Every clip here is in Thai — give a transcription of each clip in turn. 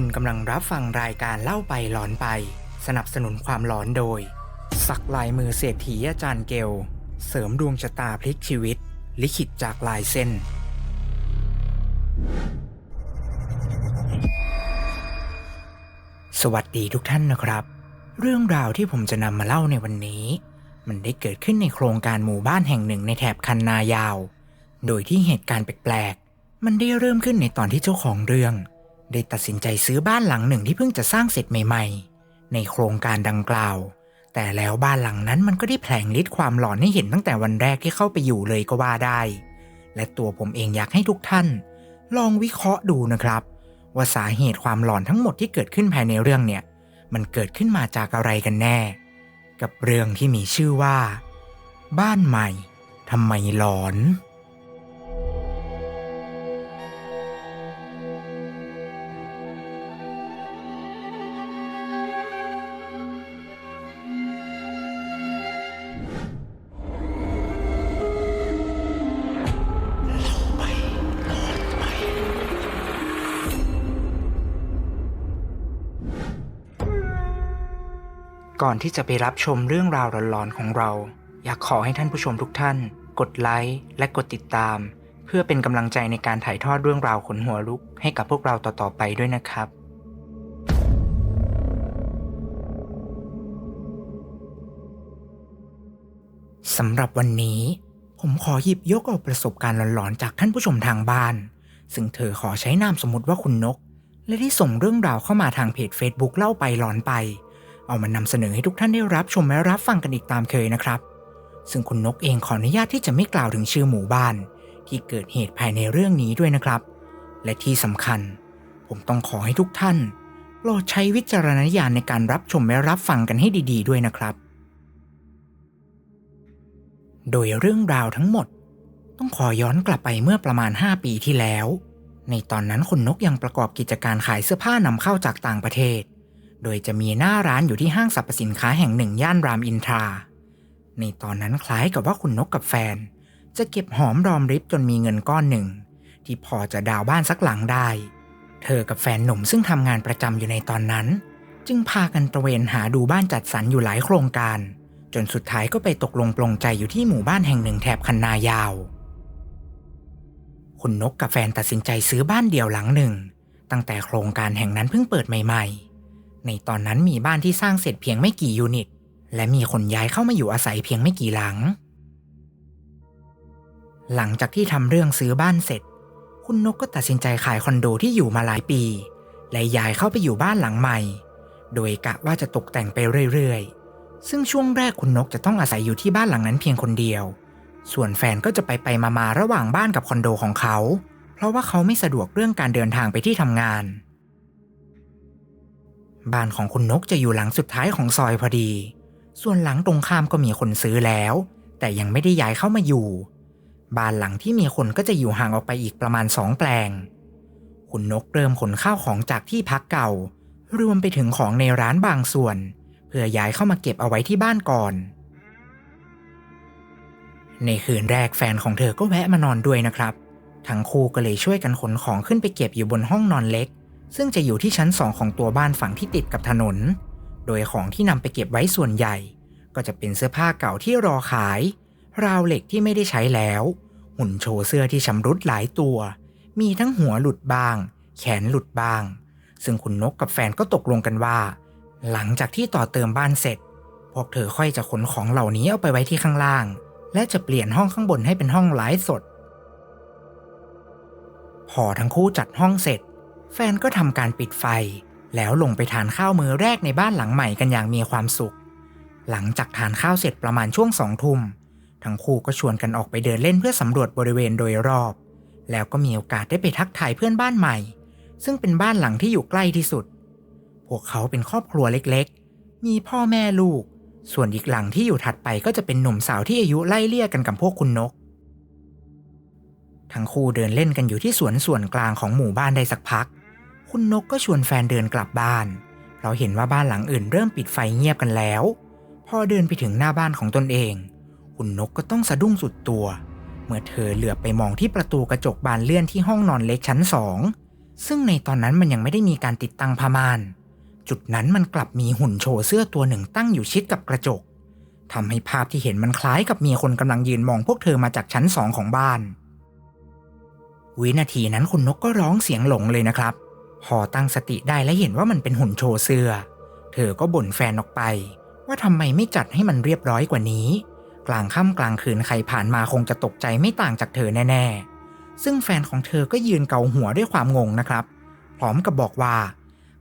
คุณกำลังรับฟังรายการเล่าไปหลอนไป สนับสนุนความหลอนโดย สักลายมือเศรษฐีอาจารย์เกล เสริมดวงชะตาพลิกชีวิต ลิขิตจากลายเส้น สวัสดีทุกท่านนะครับ เรื่องราวที่ผมจะนำมาเล่าในวันนี้ มันได้เกิดขึ้นในโครงการหมู่บ้านแห่งหนึ่งในแถบคันนายาว โดยที่เหตุการณ์แปลกๆมันได้เริ่มขึ้นในตอนที่เจ้าของเรื่อง ได้ตัดสินใจซื้อบ้านหลังหนึ่งที่เพิ่งจะสร้างเสร็จใหม่ ๆ ในโครงการดังกล่าว แต่แล้วบ้านหลังนั้นมันก็ได้แผลงฤทธิ์ความหลอนให้เห็นตั้งแต่วันแรกที่เข้าไปอยู่เลยก็ว่าได้ และตัวผมเองอยากให้ทุกท่าน ลองวิเคราะห์ดูนะครับ ว่าสาเหตุความหลอนทั้งหมดที่เกิดขึ้นภายในเรื่องเนี่ย มันเกิดขึ้นมาจากอะไรกันแน่ กับเรื่องที่มีชื่อว่า บ้านใหม่ทำไมหลอน ก่อนที่จะไปรับชมเรื่องราวหลอนๆของเรา อยากขอให้ท่านผู้ชมทุกท่าน กดไลค์และกดติดตาม เพื่อเป็นกำลังใจในการถ่ายทอดเรื่องราวขนหัวลุกให้กับพวกเราต่อๆไปด้วยนะครับ สำหรับวันนี้ ผมขอหยิบยกเอาประสบการณ์หลอนๆจากท่านผู้ชมทางบ้าน ซึ่งเธอขอใช้นามสมมติว่าคุณนก และได้ส่งเรื่องราวเข้ามาทางเพจ Facebook เล่าไปหลอนไป เอามานำเสนอให้ทุกท่านได้รับชมและรับฟังกันอีกตามเคยนะครับ ซึ่งคุณนกเองขออนุญาตที่จะไม่กล่าวถึงชื่อหมู่บ้าน ที่เกิดเหตุภายในเรื่องนี้ด้วยนะครับ และที่สำคัญ ผมต้องขอให้ทุกท่านโปรดใช้วิจารณญาณในการรับชมและรับฟังกันให้ดี ๆ ด้วยนะครับ โดยเรื่องราวทั้งหมด ต้องขอย้อนกลับไปเมื่อประมาณ 5 ปีที่แล้ว ในตอนนั้นคุณนกยังประกอบกิจการขายเสื้อผ้านำเข้าจากต่างประเทศ โดยจะมีหน้าร้านอยู่ที่ห้างสรรพสินค้าแห่งหนึ่งย่านรามอินทรา ในตอนนั้นคล้ายกับว่าคุณนกกับแฟน จะเก็บหอมรอมริบจนมีเงินก้อนหนึ่ง ที่พอจะดาวบ้านสักหลังได้ เธอกับแฟนหนุ่มซึ่งทำงานประจำอยู่ในตอนนั้น จึงพากันตระเวนหาดูบ้านจัดสรรอยู่หลายโครงการ จนสุดท้ายก็ไปตกลงปลงใจอยู่ที่หมู่บ้านแห่งหนึ่งแถบคันนายาว คุณนกกับแฟนตัดสินใจซื้อบ้านเดี่ยวหลังหนึ่ง ตั้งแต่โครงการแห่งนั้นเพิ่งเปิดใหม่ ๆ ในตอนนั้นมีบ้านที่สร้างเสร็จเพียงไม่กี่ยูนิต และมีคนย้ายเข้ามาอยู่อาศัยเพียงไม่กี่หลัง หลังจากที่ทำเรื่องซื้อบ้านเสร็จ คุณนกก็ตัดสินใจขายคอนโดที่อยู่มาหลายปี และย้ายเข้าไปอยู่บ้านหลังใหม่ โดยกะว่าจะตกแต่งไปเรื่อยๆ ซึ่งช่วงแรกคุณนกจะต้องอาศัยอยู่ที่บ้านหลังนั้นเพียงคนเดียว ส่วนแฟนก็จะไปไปมามาระหว่างบ้านกับคอนโดของเขา เพราะว่าเขาไม่สะดวกเรื่องการเดินทางไปที่ทำงาน บ้านของคุณนกจะอยู่หลังสุดท้ายของซอยพอดี ส่วนหลังตรงข้ามก็มีคนซื้อแล้ว แต่ยังไม่ได้ย้ายเข้ามาอยู่ บ้านหลังที่มีคนก็จะอยู่ห่างออกไปอีกประมาณสองแปลง คุณนกเริ่มขนข้าวของจากที่พักเก่า รวมไปถึงของในร้านบางส่วน เพื่อย้ายเข้ามาเก็บเอาไว้ที่บ้านก่อน ในคืนแรกแฟนของเธอก็แวะมานอนด้วยนะครับ ทั้งคู่ก็เลยช่วยกันขนของขึ้นไปเก็บอยู่บนห้องนอนเล็ก ซึ่งจะอยู่ที่ชั้นสองของตัวบ้านฝั่งที่ติดกับถนน โดยของที่นำไปเก็บไว้ส่วนใหญ่ ก็จะเป็นเสื้อผ้าเก่าที่รอขาย ราวเหล็กที่ไม่ได้ใช้แล้ว หุ่นโชว์เสื้อที่ชำรุดหลายตัว มีทั้งหัวหลุดบ้าง แขนหลุดบ้าง ซึ่งคุณนกกับแฟนก็ตกลงกันว่า หลังจากที่ต่อเติมบ้านเสร็จ พวกเธอค่อยจะขนของเหล่านี้เอาไปไว้ที่ข้างล่าง และจะเปลี่ยนห้องข้างบนให้เป็นห้องไลฟ์สด พอทั้งคู่จัดห้องเสร็จ แฟนก็ทำการปิดไฟ แล้วลงไปทานข้าวมื้อแรกในบ้านหลังใหม่กันอย่างมีความสุข หลังจากทานข้าวเสร็จประมาณช่วงสองทุ่มทั้งคู่ก็ชวนกันออกไปเดินเล่นเพื่อสำรวจบริเวณโดยรอบ แล้วก็มีโอกาสได้ไปทักทายเพื่อนบ้านใหม่ ซึ่งเป็นบ้านหลังที่อยู่ใกล้ที่สุด พวกเขาเป็นครอบครัวเล็กๆ มีพ่อแม่ลูก ส่วนอีกหลังที่อยู่ถัดไปก็จะเป็นหนุ่มสาวที่อายุไล่เลี่ยกันกับพวกคุณนก ทั้งคู่เดินเล่นกันอยู่ที่สวนส่วนกลางของหมู่บ้านได้สักพัก คุณนกก็ชวนแฟนเดินกลับบ้าน เราเห็นว่าบ้านหลังอื่นเริ่มปิดไฟเงียบกันแล้ว พอเดินไปถึงหน้าบ้านของตนเอง คุณนกก็ต้องสะดุ้งสุดตัว เมื่อเธอเหลือบไปมองที่ประตูกระจกบานเลื่อนที่ห้องนอนเล็กชั้นสองซึ่งในตอนนั้นมันยังไม่ได้มีการติดตั้งผ้าม่าน จุดนั้นมันกลับมีหุ่นโชว์เสื้อตัวหนึ่งตั้งอยู่ชิดกับกระจกทำให้ภาพที่เห็นมันคล้ายกับมีคนกำลังยืนมองพวกเธอมาจากชั้นสองของบ้าน วินาทีนั้นคุณนกก็ร้องเสียงหลงเลยนะครับ พอตั้งสติได้และเห็นว่ามันเป็นหุ่นโชว์เสื้อ เธอก็บ่นแฟนออกไป ว่าทำไมไม่จัดให้มันเรียบร้อยกว่านี้ กลางค่ำกลางคืนใครผ่านมาคงจะตกใจไม่ต่างจากเธอแน่ ๆ ซึ่งแฟนของเธอก็ยืนเกาหัวด้วยความงงนะครับ พร้อมกับบอกว่า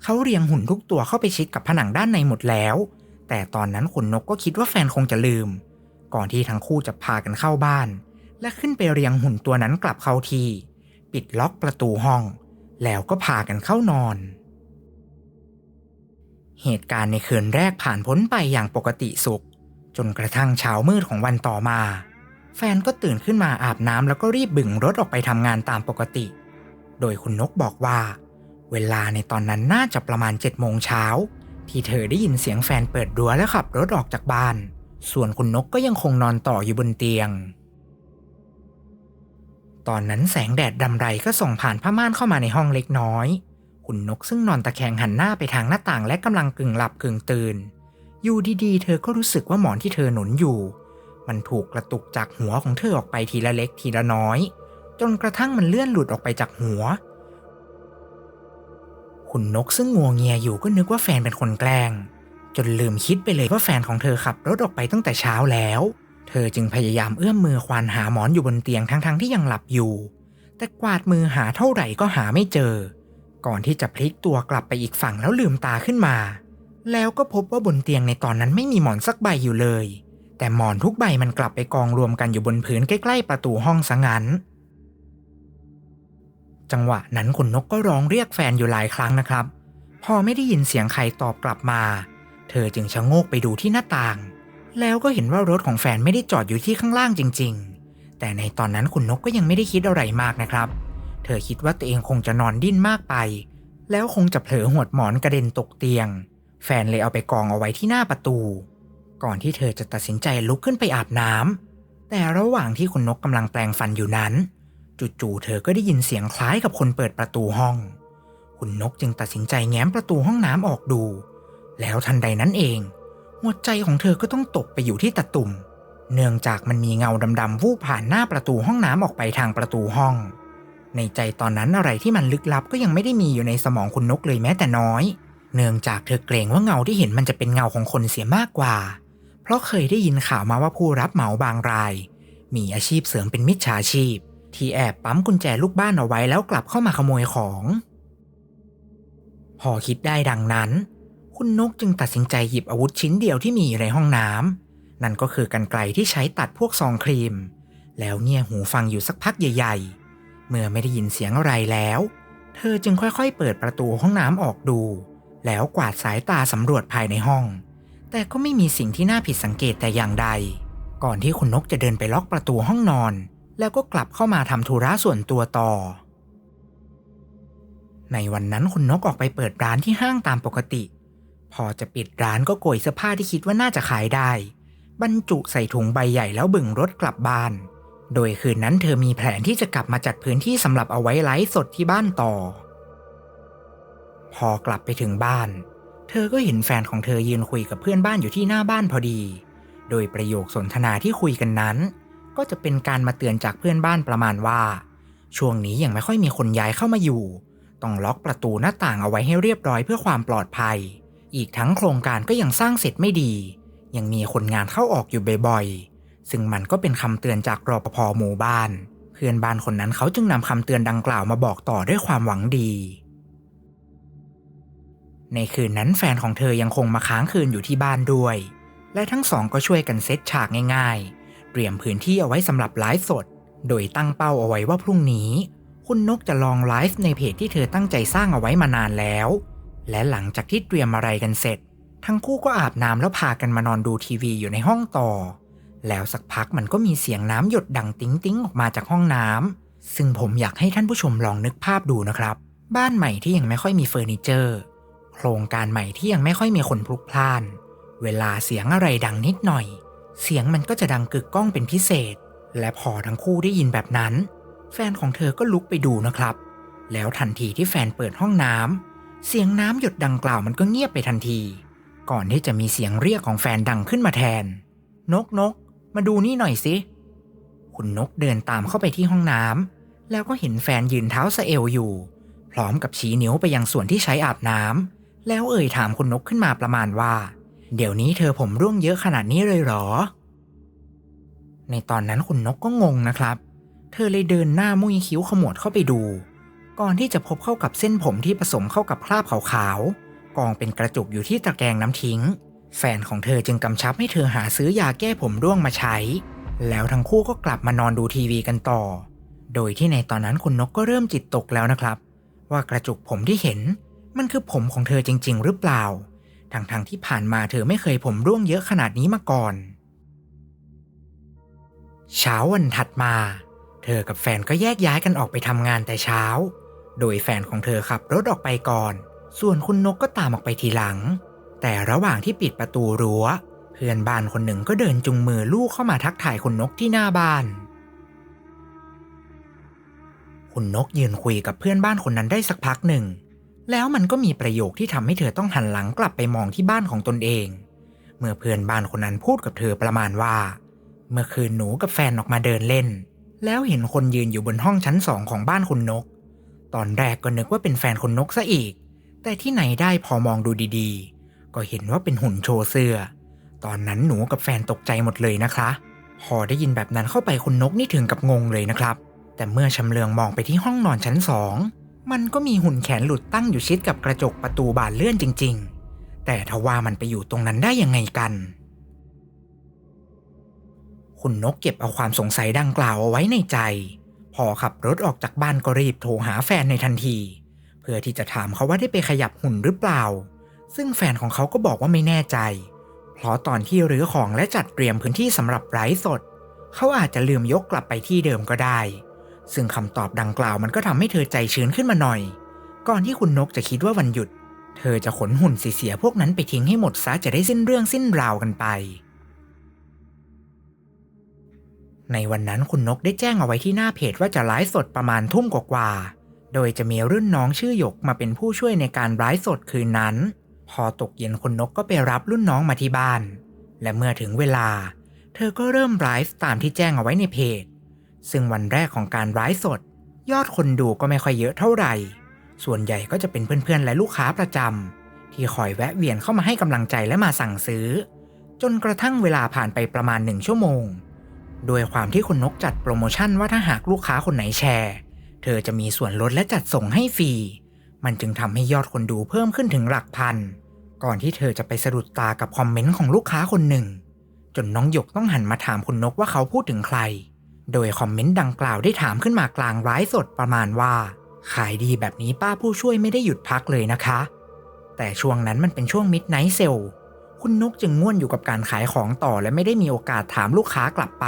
เขาเรียงหุ่นทุกตัวเข้าไปชิดกับผนังด้านในหมดแล้ว แต่ตอนนั้นขนนกก็คิดว่าแฟนคงจะลืม ก่อนที่ทั้งคู่จะพากันเข้าบ้าน และขึ้นไปเรียงหุ่นตัวนั้นกลับเข้าที่ ปิดล็อกประตูห้อง แล้วก็พากันเข้านอน เหตุการณ์ในคืนแรกผ่านพ้นไปอย่างปกติสุข จนกระทั่งเช้ามืดของวันต่อมา แฟนก็ตื่นขึ้นมาอาบน้ำแล้วก็รีบบึ่งรถออกไปทำงานตามปกติ โดยคุณนกบอกว่า เวลาในตอนนั้นน่าจะประมาณ7จ็ดโมงเช้าที่เธอได้ยินเสียงแฟนเปิดรั้วและขับรถออกจากบ้าน ส่วนคุณนกก็ยังคงนอนต่ออยู่บนเตียง ตอนนั้นแสงแดดดำไรก็ส่องผ่านผ้าม่านเข้ามาในห้องเล็กน้อย คุณนกซึ่งนอนตะแคงหันหน้าไปทางหน้าต่างและกำลังกึ่งหลับกึ่งตื่น อยู่ดีๆ เธอก็รู้สึกว่าหมอนที่เธอหนุนอยู่ มันถูกกระตุกจากหัวของเธอออกไปทีละเล็กทีละน้อย จนกระทั่งมันเลื่อนหลุดออกไปจากหัว คุณนกซึ่งงัวเงียอยู่ก็นึกว่าแฟนเป็นคนแกล้ง จนลืมคิดไปเลยว่าแฟนของเธอขับรถออกไปตั้งแต่เช้าแล้ว อจึงพยายามเอื้อมมือควานหาหมอนอยู่บนเตียงทั้งๆทที่ยังหลับอยู่ แต่กวาดมือหาเท่าไหร่ก็หาไม่เจอ ก่อนที่จะพลิกตัวกลับไปอีกฝั่งแล้วลืมตาขึ้นมา แล้วก็พบว่าบนเตียงในตอนนั้นไม่มีหมอนสักใบอยู่เลย แต่หมอนทุกใบมันกลับไปกองรวมกันอยู่บนพื้นใกล้ๆประตูห้องซะงั้นจังหวะนั้นคุณนกก็ร้องเรียกแฟนอยู่หลายครั้งนะครับ พอไม่ได้ยินเสียงใครตอบกลับมา เธอจึงชะโงกไปดูที่หน้าต่าง แล้วก็เห็นว่ารถของแฟนไม่ได้จอดอยู่ที่ข้างล่างจริง ๆ แต่ในตอนนั้นคุณนกก็ยังไม่ได้คิดอะไรมากนะครับ เธอคิดว่าตัวเองคงจะนอนดิ้นมากไป แล้วคงจะเผลอหวดหมอนกระเด็นตกเตียง แฟนเลยเอาไปกองเอาไว้ที่หน้าประตู ก่อนที่เธอจะตัดสินใจลุกขึ้นไปอาบน้ำแต่ระหว่างที่คุณนกกำลังแปลงฟันอยู่นั้น จู่ๆเธอก็ได้ยินเสียงคล้ายกับคนเปิดประตูห้อง คุณนกจึงตัดสินใจแง้มประตูห้องน้ำออกดู แล้วทันใดนั้นเอง หัวใจของเธอก็ต้องตกไปอยู่ที่ตะตุ่ม เนื่องจากมันมีเงาดำๆวูบผ่านหน้าประตูห้องน้ำออกไปทางประตูห้อง ในใจตอนนั้นอะไรที่มันลึกลับก็ยังไม่ได้มีอยู่ในสมองคุณนกเลยแม้แต่น้อย เนื่องจากเธอเกรงว่าเงาที่เห็นมันจะเป็นเงาของคนเสียมากกว่า เพราะเคยได้ยินข่าวมาว่าผู้รับเหมาบางราย มีอาชีพเสริมเป็นมิจฉาชีพ ที่แอบปั๊มกุญแจลูกบ้านเอาไว้แล้วกลับเข้ามาขโมยของ พอคิดได้ดังนั้น คุณนกจึงตัดสินใจหยิบอาวุธชิ้นเดียวที่มีอยู่ในห้องน้ำนั่นก็คือกันไกลที่ใช้ตัดพวกซองครีม แล้วเงี่ยหูฟังอยู่สักพักใหญ่ ๆ เมื่อไม่ได้ยินเสียงอะไรแล้ว เธอจึงค่อยๆ เปิดประตูห้องน้ำออกดู แล้วกวาดสายตาสำรวจภายในห้อง แต่ก็ไม่มีสิ่งที่น่าผิดสังเกตแต่อย่างใด ก่อนที่คุณนกจะเดินไปล็อกประตูห้องนอน แล้วก็กลับเข้ามาทำธุระส่วนตัวต่อในวันนั้นคุณนกออกไปเปิดร้านที่ห้างตามปกติ พอจะปิดร้านก็โกยเสื้อผ้าที่คิดว่าน่าจะขายได้ บรรจุใส่ถุงใบใหญ่แล้วบึงรถกลับบ้าน โดยคืนนั้นเธอมีแผนที่จะกลับมาจัดพื้นที่สำหรับเอาไว้ไลฟ์สดที่บ้านต่อ พอกลับไปถึงบ้าน เธอก็เห็นแฟนของเธอยืนคุยกับเพื่อนบ้านอยู่ที่หน้าบ้านพอดี โดยประโยคสนทนาที่คุยกันนั้น ก็จะเป็นการมาเตือนจากเพื่อนบ้านประมาณว่า ช่วงนี้ยังไม่ค่อยมีคนย้ายเข้ามาอยู่ ต้องล็อกประตูหน้าต่างเอาไว้ให้เรียบร้อยเพื่อความปลอดภัย อีกทั้งโครงการก็ยังสร้างเสร็จไม่ดี ยังมีคนงานเข้าออกอยู่บ่อยๆ ซึ่งมันก็เป็นคำเตือนจากรปภหมู่บ้าน เพื่อนบ้านคนนั้นเขาจึงนำคำเตือนดังกล่าวมาบอกต่อด้วยความหวังดี ในคืนนั้นแฟนของเธอยังคงมาค้างคืนอยู่ที่บ้านด้วย และทั้งสองก็ช่วยกันเซตฉากง่ายๆ เตรียมพื้นที่เอาไว้สำหรับไลฟ์สด โดยตั้งเป้าเอาไว้ว่าพรุ่งนี้ คุณนกจะลองไลฟ์ในเพจที่เธอตั้งใจสร้างเอาไว้มานานแล้ว และหลังจากที่เตรียมอะไรกันเสร็จ ทั้งคู่ก็อาบน้ำแล้วพากันมานอนดูทีวีอยู่ในห้องต่อ แล้วสักพักมันก็มีเสียงน้ำหยดดังติ้งติ้งออกมาจากห้องน้ำซึ่งผมอยากให้ท่านผู้ชมลองนึกภาพดูนะครับ บ้านใหม่ที่ยังไม่ค่อยมีเฟอร์นิเจอร์ โครงการใหม่ที่ยังไม่ค่อยมีคนพลุกพล่าน เวลาเสียงอะไรดังนิดหน่อย เสียงมันก็จะดังกึกก้องเป็นพิเศษ และพอทั้งคู่ได้ยินแบบนั้น แฟนของเธอก็ลุกไปดูนะครับ แล้วทันทีที่แฟนเปิดห้องน้ำ เสียงน้ำหยดดังกล่าวมันก็เงียบไปทันที ก่อนที่จะมีเสียงเรียกของแฟนดังขึ้นมาแทน นกนก มาดูนี่หน่อยสิ คุณนกเดินตามเข้าไปที่ห้องน้ำแล้วก็เห็นแฟนยืนเท้าสะเอวอยู่ พร้อมกับชี้นิ้วไปยังส่วนที่ใช้อาบน้ำแล้วเอ่ยถามคุณนกขึ้นมาประมาณว่า เดี๋ยวนี้เธอผมร่วงเยอะขนาดนี้เลยเหรอ ในตอนนั้นคุณนกก็งงนะครับ เธอเลยเดินหน้ามุ้ยคิ้วขมวดเข้าไปดู ก่อนที่จะพบเข้ากับเส้นผมที่ผสมเข้ากับคราบขาวๆกองเป็นกระจุกอยู่ที่ตะแกรงน้ำทิ้ง แฟนของเธอจึงกำชับให้เธอหาซื้อยาแก้ผมร่วงมาใช้ แล้วทั้งคู่ก็กลับมานอนดูทีวีกันต่อ โดยที่ในตอนนั้นคุณนกก็เริ่มจิตตกแล้วนะครับ ว่ากระจุกผมที่เห็น มันคือผมของเธอจริง ๆ หรือเปล่า ทั้งๆทที่ผ่านมาเธอไม่เคยผมร่วงเยอะขนาดนี้มาก่อน เช้าวันถัดมา เธอกับแฟนก็แยกย้ายกันออกไปทำงานแต่เช้า โดยแฟนของเธอขับรถออกไปก่อน ส่วนคุณนกก็ตามออกไปทีหลัง แต่ระหว่างที่ปิดประตูรั้ว เพื่อนบ้านคนหนึ่งก็เดินจุงมือลูกเข้ามาทักทายคุณนกที่หน้าบ้าน คุณนกยืนคุยกับเพื่อนบ้านคนนั้นได้สักพักหนึ่ง แล้วมันก็มีประโยคที่ทำให้เธอต้องหันหลังกลับไปมองที่บ้านของตนเอง เมื่อเพื่อนบ้านคนนั้นพูดกับเธอประมาณว่า เมื่อคืนหนูกับแฟนออกมาเดินเล่น แล้วเห็นคนยืนอยู่บนห้องชั้นสองของบ้านคุณนก ตอนแรกก็นึกว่าเป็นแฟนคุณนกซะอีก แต่ที่ไหนได้พอมองดูดีๆ ก็เห็นว่าเป็นหุ่นโชว์เสื้อ ตอนนั้นหนูกับแฟนตกใจหมดเลยนะคะ พอได้ยินแบบนั้นเข้าไปคุณนกนี่ถึงกับงงเลยนะครับ แต่เมื่อชำเลืองมองไปที่ห้องนอนชั้นสองมันก็มีหุ่นแขนหลุดตั้งอยู่ชิดกับกระจกประตูบานเลื่อนจริง ๆ แต่ทว่ามันไปอยู่ตรงนั้นได้ยังไงกัน คุณนกเก็บเอาความสงสัยดังกล่าวเอาไว้ในใจ พอขับรถออกจากบ้านก็รีบโทรหาแฟนในทันที เพื่อที่จะถามเขาว่าได้ไปขยับหุ่นหรือเปล่า ซึ่งแฟนของเขาก็บอกว่าไม่แน่ใจ เพราะตอนที่รื้อของและจัดเตรียมพื้นที่สำหรับไร้สด เขาอาจจะลืมยกกลับไปที่เดิมก็ได้ ซึ่งคำตอบดังกล่าวมันก็ทำให้เธอใจชื้นขึ้นมาหน่อย ก่อนที่คุณนกจะคิดว่าวันหยุด เธอจะขนหุ่นเสียๆพวกนั้นไปทิ้งให้หมดซะจะได้สิ้นเรื่องสิ้นราวกันไป ในวันนั้นคุณนกได้แจ้งเอาไว้ที่หน้าเพจว่าจะไลฟ์สดประมาณทุ่มกว่าๆ โดยจะมีรุ่นน้องชื่อหยกมาเป็นผู้ช่วยในการไลฟ์สดคืนนั้น พอตกเย็นคุณนกก็ไปรับรุ่นน้องมาที่บ้าน และเมื่อถึงเวลา เธอก็เริ่มไลฟ์ตามที่แจ้งเอาไว้ในเพจ ซึ่งวันแรกของการไลฟ์สด ยอดคนดูก็ไม่ค่อยเยอะเท่าไหร่ ส่วนใหญ่ก็จะเป็นเพื่อนๆ และลูกค้าประจำที่คอยแวะเวียนเข้ามาให้กำลังใจและมาสั่งซื้อ จนกระทั่งเวลาผ่านไปประมาณหนึ่งชั่วโมง โดยความที่คุณนกจัดโปรโมชั่นว่าถ้าหากลูกค้าคนไหนแชร์ เธอจะมีส่วนลดและจัดส่งให้ฟรี มันจึงทำให้ยอดคนดูเพิ่มขึ้นถึงหลักพัน ก่อนที่เธอจะไปสะดุดตากับคอมเมนต์ของลูกค้าคนหนึ่ง จนน้องหยกต้องหันมาถามคุณนกว่าเขาพูดถึงใคร โดยคอมเมนต์ดังกล่าวได้ถามขึ้นมากลางไลฟ์สดประมาณว่า ขายดีแบบนี้ป้าผู้ช่วยไม่ได้หยุดพักเลยนะคะ แต่ช่วงนั้นมันเป็นช่วงมิดไนท์เซล คุณนกจึงง่วนอยู่กับการขายของต่อและไม่ได้มีโอกาสถามลูกค้ากลับไป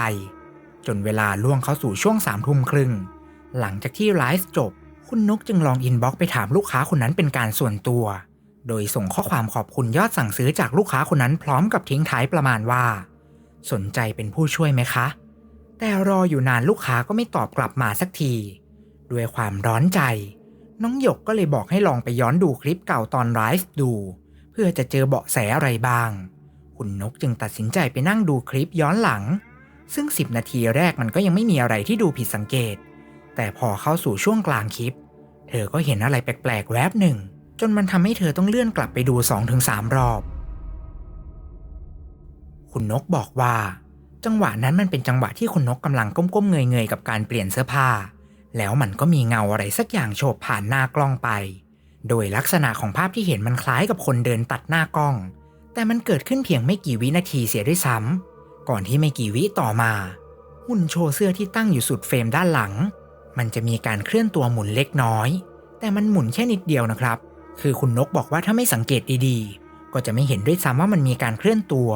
จนเวลาล่วงเข้าสู่ช่วงสามทุ่มครึ่ง หลังจากที่ไลฟ์จบ คุณนกจึงลองอินบ็อกซ์ไปถามลูกค้าคนนั้นเป็นการส่วนตัว โดยส่งข้อความขอบคุณยอดสั่งซื้อจากลูกค้าคนนั้นพร้อมกับทิ้งท้ายประมาณว่า สนใจเป็นผู้ช่วยไหมคะ แต่รออยู่นานลูกค้าก็ไม่ตอบกลับมาสักที ด้วยความร้อนใจ น้องหยกก็เลยบอกให้ลองไปย้อนดูคลิปเก่าตอนไลฟ์ดู พื่อจะเจอเบาะแสอะไรบ้าง คุณนกจึงตัดสินใจไปนั่งดูคลิปย้อนหลัง ซึ่ง 10 นาทีแรกมันก็ยังไม่มีอะไรที่ดูผิดสังเกต แต่พอเข้าสู่ช่วงกลางคลิป เธอก็เห็นอะไรแปลกๆแวบหนึ่ง จนมันทำให้เธอต้องเลื่อนกลับไปดู 2-3 รอบ คุณนกบอกว่า จังหวะนั้นมันเป็นจังหวะที่คุณนกกำลังก้มๆเงยๆกับการเปลี่ยนเสื้อผ้า แล้วมันก็มีเงาอะไรสักอย่างโฉบผ่านหน้ากล้องไป โดยลักษณะของภาพที่เห็นมันคล้ายกับคนเดินตัดหน้ากล้อง แต่มันเกิดขึ้นเพียงไม่กี่วินาทีเสียด้วยซ้ำก่อนที่ไม่กี่วิต่อมา หุ่นโชว์เสื้อที่ตั้งอยู่สุดเฟรมด้านหลัง มันจะมีการเคลื่อนตัวหมุนเล็กน้อย แต่มันหมุนแค่นิดเดียวนะครับ คือคุณนกบอกว่าถ้าไม่สังเกตดีๆ ก็จะไม่เห็นด้วยซ้ำว่ามันมีการเคลื่อนตัว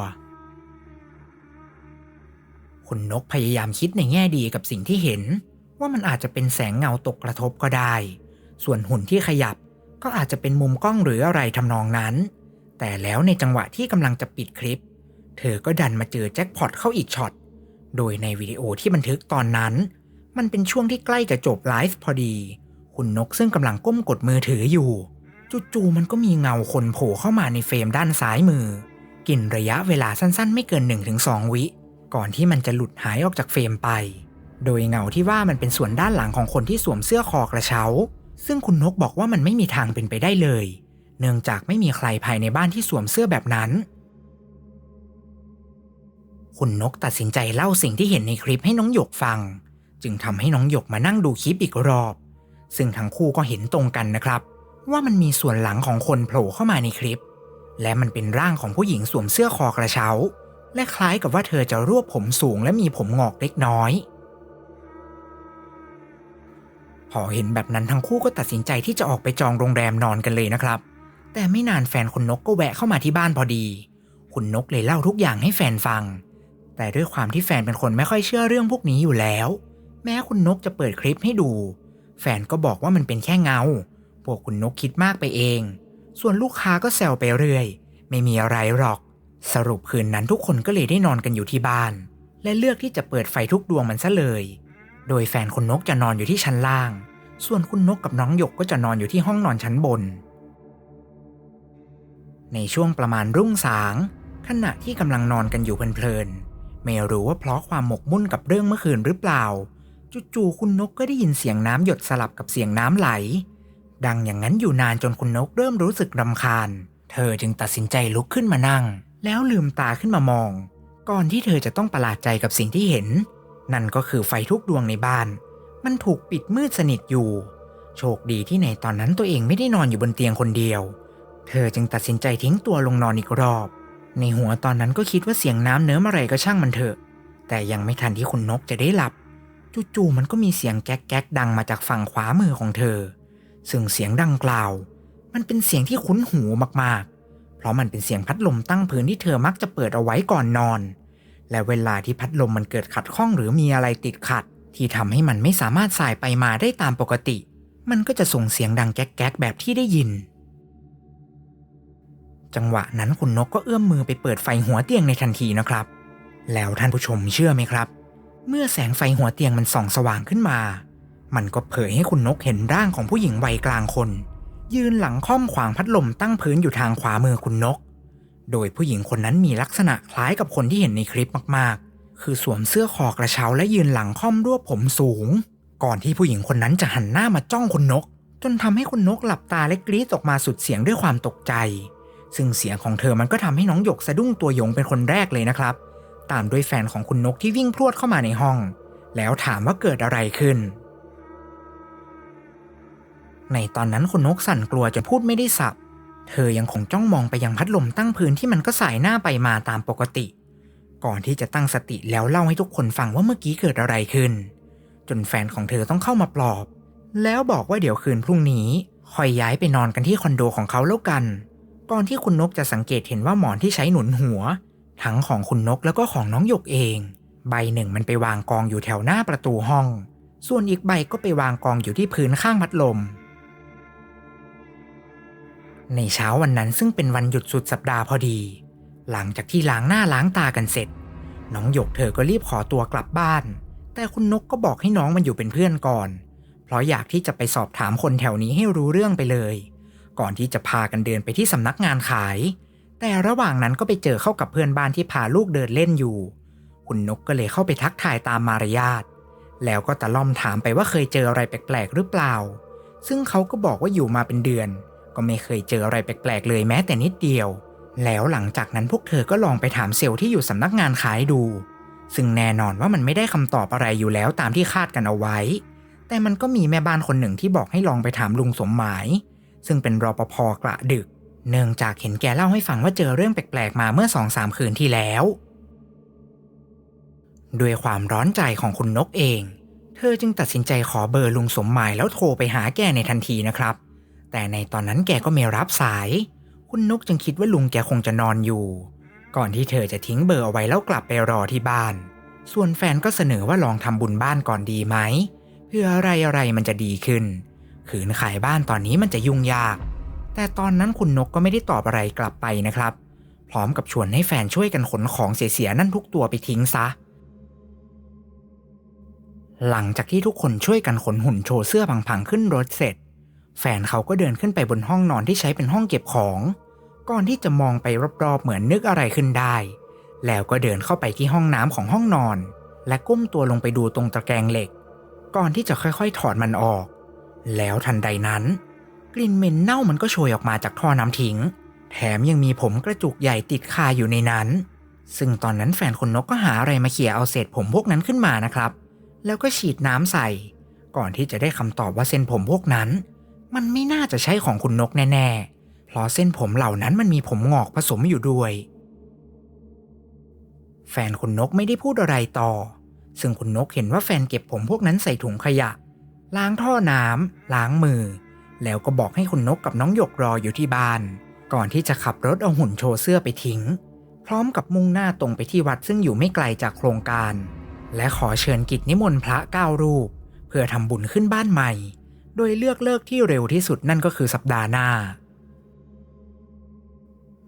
คุณนกพยายามคิดในแง่ดีกับสิ่งที่เห็น ว่ามันอาจจะเป็นแสงเงาตกกระทบก็ได้ ส่วนหุ่นที่ขยับ ก็อาจจะเป็นมุมกล้องหรืออะไรทำนองนั้น แต่แล้วในจังหวะที่กำลังจะปิดคลิป เธอก็ดันมาเจอแจ็คพอตเข้าอีกช็อต โดยในวิดีโอที่บันทึกตอนนั้น มันเป็นช่วงที่ใกล้จะจบไลฟ์พอดี คุณนกซึ่งกำลังก้มกดมือถืออยู่จู่ๆมันก็มีเงาคนโผล่เข้ามาในเฟรมด้านซ้ายมือ กินระยะเวลาสั้นๆ ไม่เกิน 1-2 วิ ก่อนที่มันจะหลุดหายออกจากเฟรมไป โดยเงาที่ว่ามันเป็นส่วนด้านหลังของคนที่สวมเสื้อคอกระเช้า ซึ่งคุณนกบอกว่ามันไม่มีทางเป็นไปได้เลย เนื่องจากไม่มีใครภายในบ้านที่สวมเสื้อแบบนั้น คุณนกตัดสินใจเล่าสิ่งที่เห็นในคลิปให้น้องหยกฟัง จึงทำให้น้องหยกมานั่งดูคลิปอีกรอบ ซึ่งทั้งคู่ก็เห็นตรงกันนะครับ ว่ามันมีส่วนหลังของคนโผล่เข้ามาในคลิป และมันเป็นร่างของผู้หญิงสวมเสื้อคอกระเช้า และคล้ายกับว่าเธอจะรวบผมสูงและมีผมงอกเล็กน้อย พอเห็นแบบนั้นทั้งคู่ก็ตัดสินใจที่จะออกไปจองโรงแรมนอนกันเลยนะครับ แต่ไม่นานแฟนคุณนกก็แวะเข้ามาที่บ้านพอดี คุณนกเลยเล่าทุกอย่างให้แฟนฟัง แต่ด้วยความที่แฟนเป็นคนไม่ค่อยเชื่อเรื่องพวกนี้อยู่แล้ว แม้คุณนกจะเปิดคลิปให้ดู แฟนก็บอกว่ามันเป็นแค่เงา พวกคุณนกคิดมากไปเอง ส่วนลูกค้าก็แซวไปเรื่อย ไม่มีอะไรหรอก สรุปคืนนั้นทุกคนก็เลยได้นอนกันอยู่ที่บ้าน และเลือกที่จะเปิดไฟทุกดวงมันซะเลย โดยแฟนคุณนกจะนอนอยู่ที่ชั้นล่าง ส่วนคุณนกกับน้องหยกก็จะนอนอยู่ที่ห้องนอนชั้นบน ในช่วงประมาณรุ่งสาง ขณะที่กำลังนอนกันอยู่เพลินๆ ไม่รู้ว่าเพราะความหมกมุ่นกับเรื่องเมื่อคืนหรือเปล่า จู่ๆ คุณนกก็ได้ยินเสียงน้ำหยดสลับกับเสียงน้ำไหล ดังอย่างนั้นอยู่นานจนคุณนกเริ่มรู้สึกรำคาญ เธอจึงตัดสินใจลุกขึ้นมานั่ง แล้วลืมตาขึ้นมามอง ก่อนที่เธอจะต้องประหลาดใจกับสิ่งที่เห็น นั่นก็คือไฟทุกดวงในบ้าน มันถูกปิดมืดสนิทอยู่ โชคดีที่ในตอนนั้นตัวเองไม่ได้นอนอยู่บนเตียงคนเดียว เธอจึงตัดสินใจทิ้งตัวลงนอนอีกรอบ ในหัวตอนนั้นก็คิดว่าเสียงน้ำเนิ้มอะไรก็ช่างมันเถอะ แต่ยังไม่ทันที่คุณนกจะได้หลับ จู่ๆมันก็มีเสียงแก๊กแก๊กดังมาจากฝั่งขวามือของเธอ ซึ่งเสียงดังกล่าว มันเป็นเสียงที่คุ้นหูมากๆ เพราะมันเป็นเสียงพัดลมตั้งพื้นที่เธอมักจะเปิดเอาไว้ก่อนนอน และเวลาที่พัดลมมันเกิดขัดข้องหรือมีอะไรติดขัด ที่ทำให้มันไม่สามารถสายไปมาได้ตามปกติ มันก็จะส่งเสียงดังแก๊กแก๊กแบบที่ได้ยิน จังหวะนั้นคุณนกก็เอื้อมมือไปเปิดไฟหัวเตียงในทันทีนะครับ แล้วท่านผู้ชมเชื่อไหมครับ เมื่อแสงไฟหัวเตียงมันส่องสว่างขึ้นมา มันก็เผยให้คุณนกเห็นร่างของผู้หญิงวัยกลางคน ยืนหลังค่อมขวางพัดลมตั้งพื้นอยู่ทางขวามือคุณนก โดยผู้หญิงคนนั้นมีลักษณะคล้ายกับคนที่เห็นในคลิปมากๆ คือสวมเสื้อคอกระเช้าและยืนหลังค่อมรวบผมสูง ก่อนที่ผู้หญิงคนนั้นจะหันหน้ามาจ้องคุณนก จนทำให้คุณนกหลับตาและกรีดออกมาสุดเสียงด้วยความตกใจ ซึ่งเสียงของเธอมันก็ทำให้น้องหยกสะดุ้งตัวหยงเป็นคนแรกเลยนะครับ ตามด้วยแฟนของคุณนกที่วิ่งพรวดเข้ามาในห้อง แล้วถามว่าเกิดอะไรขึ้น ในตอนนั้นคุณนกสั่นกลัวจนพูดไม่ได้สับ เธอยังคงจ้องมองไปยังพัดลมตั้งพื้นที่มันก็สายหน้าไปมาตามปกติ ก่อนที่จะตั้งสติแล้วเล่าให้ทุกคนฟังว่าเมื่อกี้เกิดอะไรขึ้น จนแฟนของเธอต้องเข้ามาปลอบ แล้วบอกว่าเดี๋ยวคืนพรุ่งนี้คอยย้ายไปนอนกันที่คอนโดของเขาแล้วกัน ก่อนที่คุณนกจะสังเกตเห็นว่าหมอนที่ใช้หนุนหัว ทั้งของคุณนกแล้วก็ของน้องหยกเอง ใบหนึ่งมันไปวางกองอยู่แถวหน้าประตูห้อง ส่วนอีกใบก็ไปวางกองอยู่ที่พื้นข้างพัดลม ในเช้าวันนั้นซึ่งเป็นวันหยุดสุดสัปดาห์พอดี หลังจากที่ล้างหน้าล้างตากันเสร็จ น้องหยกเธอก็รีบขอตัวกลับบ้าน แต่คุณนกก็บอกให้น้องมันอยู่เป็นเพื่อนก่อน เพราะอยากที่จะไปสอบถามคนแถวนี้ให้รู้เรื่องไปเลย ก่อนที่จะพากันเดินไปที่สำนักงานขาย แต่ระหว่างนั้นก็ไปเจอเข้ากับเพื่อนบ้านที่พาลูกเดินเล่นอยู่ คุณนกก็เลยเข้าไปทักทายตามมารยาท แล้วก็ตะล่อมถามไปว่าเคยเจออะไรแปลกๆหรือเปล่า ซึ่งเขาก็บอกว่าอยู่มาเป็นเดือน ก็ไม่เคยเจออะไรแปลกๆเลยแม้แต่นิดเดียว แล้วหลังจากนั้นพวกเธอก็ลองไปถามเซลล์ที่อยู่สำนักงานขายดู ซึ่งแน่นอนว่ามันไม่ได้คำตอบอะไรอยู่แล้วตามที่คาดกันเอาไว้ แต่มันก็มีแม่บ้านคนหนึ่งที่บอกให้ลองไปถามลุงสมหมาย ซึ่งเป็นรอปภกระดึก เนื่องจากเห็นแกเล่าให้ฟังว่าเจอเรื่องแปลกๆมาเมื่อสองสามคืนที่แล้วด้วยความร้อนใจของคุณนกเอง เธอจึงตัดสินใจขอเบอร์ลุงสมหมายแล้วโทรไปหาแกในทันทีนะครับ แต่ในตอนนั้นแกก็ไม่รับสาย คุณนกจึงคิดว่าลุงแกคงจะนอนอยู่ ก่อนที่เธอจะทิ้งเบอร์เอาไว้แล้วกลับไปรอที่บ้าน ส่วนแฟนก็เสนอว่าลองทำบุญบ้านก่อนดีไหมเพื่ออะไรอะไรมันจะดีขึ้น ขืนขายบ้านตอนนี้มันจะยุ่งยาก แต่ตอนนั้นคุณนกก็ไม่ได้ตอบอะไรกลับไปนะครับ พร้อมกับชวนให้แฟนช่วยกันขนของเสียๆนั่นทุกตัวไปทิ้งซะหลังจากที่ทุกคนช่วยกันขนหุ่นโชว์เสื้อพังๆขึ้นรถเสร็จ แฟนเขาก็เดินขึ้นไปบนห้องนอนที่ใช้เป็นห้องเก็บของ ก่อนที่จะมองไปรอบๆเหมือนนึกอะไรขึ้นได้ แล้วก็เดินเข้าไปที่ห้องน้ำของห้องนอน และก้มตัวลงไปดูตรงตะแกรงเหล็ก ก่อนที่จะค่อยๆ ถอดมันออก แล้วทันใดนั้น กลิ่นเหม็นเน่ามันก็โชยออกมาจากท่อน้ำทิ้ง แถมยังมีผมกระจุกใหญ่ติดคาอยู่ในนั้น ซึ่งตอนนั้นแฟนคนนกก็หาอะไรมาเขี่ยเอาเศษผมพวกนั้นขึ้นมานะครับ แล้วก็ฉีดน้ำใส่ ก่อนที่จะได้คำตอบว่าเส้นผมพวกนั้น มันไม่น่าจะใช่ของคุณนกแน่ๆ เพราะเส้นผมเหล่านั้นมันมีผมงอกผสมอยู่ด้วย แฟนคุณนกไม่ได้พูดอะไรต่อ ซึ่งคุณนกเห็นว่าแฟนเก็บผมพวกนั้นใส่ถุงขยะ ล้างท่อน้ำล้างมือ แล้วก็บอกให้คุณนกกับน้องหยกรออยู่ที่บ้าน ก่อนที่จะขับรถเอาหุ่นโชว์เสื้อไปทิ้ง พร้อมกับมุ่งหน้าตรงไปที่วัดซึ่งอยู่ไม่ไกลจากโครงการ และขอเชิญกิจนิมนต์พระเก้ารูป เพื่อทำบุญขึ้นบ้านใหม่ โดยเลือกเลิกที่เร็วที่สุดนั่นก็คือสัปดาห์หน้า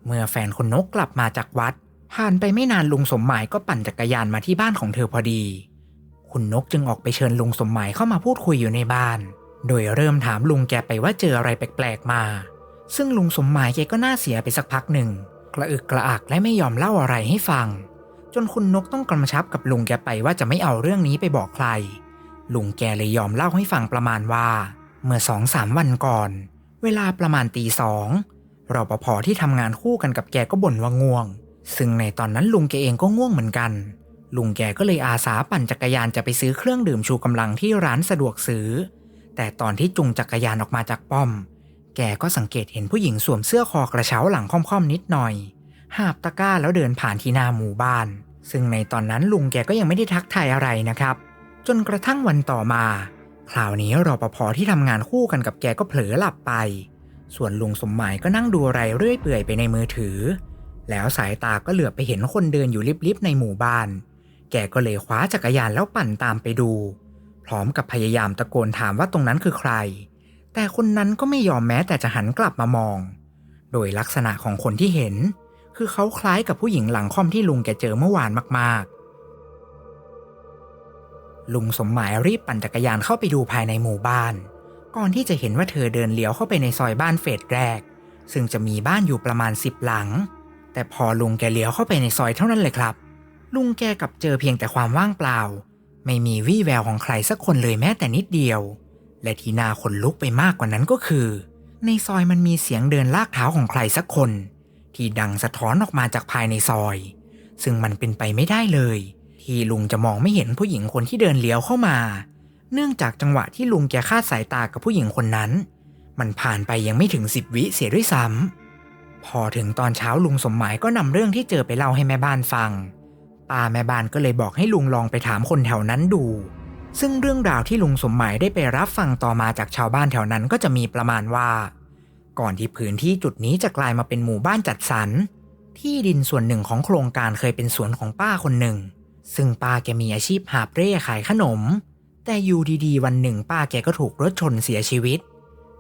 เมื่อแฟนคนนกกลับมาจากวัด ผ่านไปไม่นานลุงสมหมายก็ปั่นจักรยานมาที่บ้านของเธอพอดี คุณนกจึงออกไปเชิญลุงสมหมายเข้ามาพูดคุยอยู่ในบ้าน โดยเริ่มถามลุงแกไปว่าเจออะไรแปลกๆมา ซึ่งลุงสมหมายแกก็น่าเสียไปสักพักหนึ่งกระอึกกระอักและไม่ยอมเล่าอะไรให้ฟัง จนคุณนกต้องกำชับกับลุงแกไปว่าจะไม่เอาเรื่องนี้ไปบอกใคร ลุงแกเลยยอมเล่าให้ฟังประมาณว่า เมื่อสองสามวันก่อน เวลาประมาณตีสองรปภที่ทำงานคู่กันกับแกก็บ่นว่าง่วง ซึ่งในตอนนั้นลุงแกเองก็ง่วงเหมือนกัน ลุงแกก็เลยอาสาปั่นจักรยานจะไปซื้อเครื่องดื่มชูกำลังที่ร้านสะดวกซื้อ แต่ตอนที่จุงจักรยานออกมาจากป้อม แกก็สังเกตเห็นผู้หญิงสวมเสื้อคอกระเช้าหลังค่อมๆนิดหน่อย หาบตะกร้าแล้วเดินผ่านที่หน้าหมู่บ้าน ซึ่งในตอนนั้นลุงแกก็ยังไม่ได้ทักทายอะไรนะครับ จนกระทั่งวันต่อมา คราวนี้รอปภที่ทำงานคู่กันกับแกก็เผลอหลับไป ส่วนลุงสมหมายก็นั่งดูอะไรเรื่อยเปื่อยไปในมือถือ แล้วสายตาก็เหลือบไปเห็นคนเดินอยู่ลิบๆในหมู่บ้าน แกก็เลยคว้าจักรยานแล้วปั่นตามไปดู พร้อมกับพยายามตะโกนถามว่าตรงนั้นคือใคร แต่คนนั้นก็ไม่ยอมแม้แต่จะหันกลับมามอง โดยลักษณะของคนที่เห็น คือเขาคล้ายกับผู้หญิงหลังค่อมที่ลุงแกเจอเมื่อวานมาก ลุงสมหมายรีบปั่นจักรยานเข้าไปดูภายในหมู่บ้าน ก่อนที่จะเห็นว่าเธอเดินเลี้ยวเข้าไปในซอยบ้านเฟสแรก ซึ่งจะมีบ้านอยู่ประมาณสิบหลัง แต่พอลุงแกเลี้ยวเข้าไปในซอยเท่านั้นเลยครับ ลุงแกกลับเจอเพียงแต่ความว่างเปล่า ไม่มีวี่แววของใครสักคนเลยแม้แต่นิดเดียว และที่น่าขนลุกไปมากกว่านั้นก็คือ ในซอยมันมีเสียงเดินลากเท้าของใครสักคน ที่ดังสะท้อนออกมาจากภายในซอย ซึ่งมันเป็นไปไม่ได้เลย ที่ลุงจะมองไม่เห็นผู้หญิงคนที่เดินเลี้ยวเข้ามา เนื่องจากจังหวะที่ลุงแกคาดสายตากับผู้หญิงคนนั้น มันผ่านไปยังไม่ถึงสิบวิเสียด้วยซ้ำพอถึงตอนเช้าลุงสมหมายก็นำเรื่องที่เจอไปเล่าให้แม่บ้านฟังป้าแม่บ้านก็เลยบอกให้ลุงลองไปถามคนแถวนั้นดู ซึ่งเรื่องราวที่ลุงสมหมายได้ไปรับฟังต่อมาจากชาวบ้านแถวนั้นก็จะมีประมาณว่า ก่อนที่พื้นที่จุดนี้จะกลายมาเป็นหมู่บ้านจัดสรรที่ดินส่วนหนึ่งของโครงการเคยเป็นสวนของป้าคนหนึ่ง ซึ่งป้าแกมีอาชีพหาบเร่ขายขนม แต่อยู่ดีๆ วันหนึ่งป้าแกก็ถูกรถชนเสียชีวิต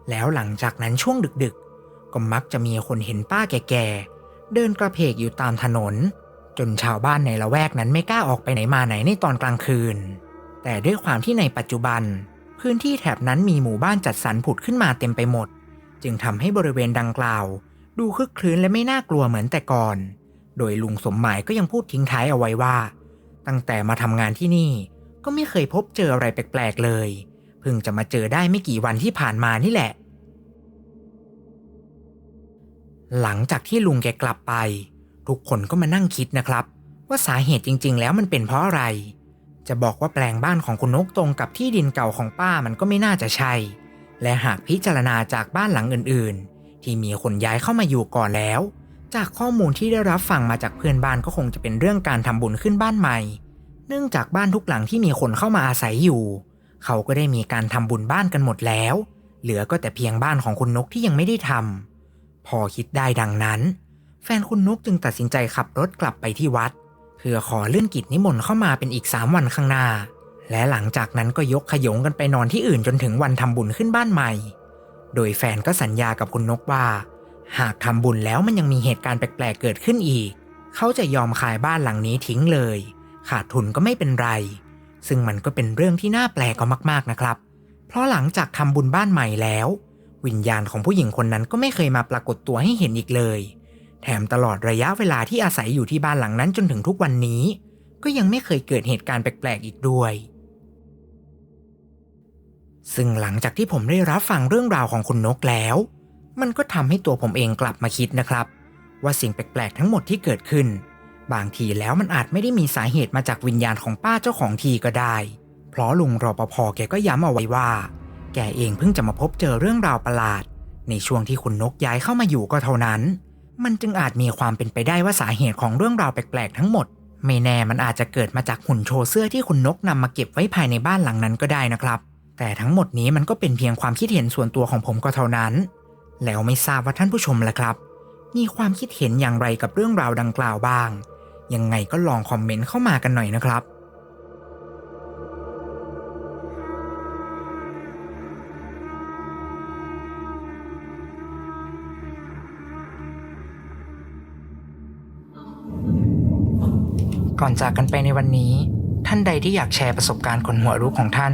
แล้วหลังจากนั้นช่วงดึกๆ ก็มักจะมีคนเห็นป้าแก่ๆ เดินกระเพกอยู่ตามถนน จนชาวบ้านในละแวกนั้นไม่กล้าออกไปไหนมาไหนในตอนกลางคืน แต่ด้วยความที่ในปัจจุบัน พื้นที่แถบนั้นมีหมู่บ้านจัดสรรผุดขึ้นมาเต็มไปหมด จึงทำให้บริเวณดังกล่าว ดูคึกครื้นและไม่น่ากลัวเหมือนแต่ก่อน โดยลุงสมหมายก็ยังพูดทิ้งท้ายเอาไว้ว่า ตั้งแต่มาทำงานที่นี่ ก็ไม่เคยพบเจออะไรแปลกๆเลย เพิ่งจะมาเจอได้ไม่กี่วันที่ผ่านมานี่แหละ หลังจากที่ลุงแกกลับไป ทุกคนก็มานั่งคิดนะครับ ว่าสาเหตุจริง ๆ แล้วมันเป็นเพราะอะไร จะบอกว่าแปลงบ้านของคุณนกตรงกับที่ดินเก่าของป้ามันก็ไม่น่าจะใช่ และหากพิจารณาจากบ้านหลังอื่น ๆ ที่มีคนย้ายเข้ามาอยู่ก่อนแล้ว จากข้อมูลที่ได้รับฟังมาจากเพื่อนบ้านก็คงจะเป็นเรื่องการทำบุญขึ้นบ้านใหม่ เนื่องจากบ้านทุกหลังที่มีคนเข้ามาอาศัยอยู่ เขาก็ได้มีการทำบุญบ้านกันหมดแล้ว เหลือก็แต่เพียงบ้านของคุณนกที่ยังไม่ได้ทำพอคิดได้ดังนั้น แฟนคุณนกจึงตัดสินใจขับรถกลับไปที่วัด เพื่อขอเลื่อนกิจนิมนต์เข้ามาเป็นอีกสามวันข้างหน้า และหลังจากนั้นก็ยกขยงกันไปนอนที่อื่นจนถึงวันทำบุญขึ้นบ้านใหม่ โดยแฟนก็สัญญากับคุณนกว่า หากทำบุญแล้วมันยังมีเหตุการณ์แปลกๆเกิดขึ้นอีก เขาจะยอมขายบ้านหลังนี้ทิ้งเลย ขาดทุนก็ไม่เป็นไร ซึ่งมันก็เป็นเรื่องที่น่าแปลกก็มากๆนะครับ เพราะหลังจากทำบุญบ้านใหม่แล้ว วิญญาณของผู้หญิงคนนั้นก็ไม่เคยมาปรากฏตัวให้เห็นอีกเลย แถมตลอดระยะเวลาที่อาศัยอยู่ที่บ้านหลังนั้นจนถึงทุกวันนี้ ก็ยังไม่เคยเกิดเหตุการณ์แปลกๆอีกด้วยซึ่งหลังจากที่ผมได้รับฟังเรื่องราวของคุณนกแล้ว มันก็ทำให้ตัวผมเองกลับมาคิดนะครับ ว่าสิ่งแปลกๆทั้งหมดที่เกิดขึ้น บางทีแล้วมันอาจไม่ได้มีสาเหตุมาจากวิญญาณของป้าเจ้าของทีก็ได้ เพราะลุงรปภแกก็ย้ำเอาไว้ว่า แกเองเพิ่งจะมาพบเจอเรื่องราวประหลาด ในช่วงที่คุณนกย้ายเข้ามาอยู่ก็เท่านั้น มันจึงอาจมีความเป็นไปได้ว่าสาเหตุของเรื่องราวแปลกๆทั้งหมด ไม่แน่มันอาจจะเกิดมาจากหุ่นโชว์เสื้อที่คุณนกนำมาเก็บไว้ภายในบ้านหลังนั้นก็ได้นะครับ แต่ทั้งหมดนี้มันก็เป็นเพียงความคิดเห็นส่วนตัวของผมก็เท่านั้น แล้วไม่ทราบว่าท่านผู้ชมล่ะครับ มีความคิดเห็นอย่างไรกับเรื่องราวดังกล่าวบ้าง ยังไงก็ลองคอมเมนต์เข้ามากันหน่อยนะครับก่อนจากกันไปในวันนี้ ท่านใดที่อยากแชร์ประสบการณ์ขนหัวลุกของท่าน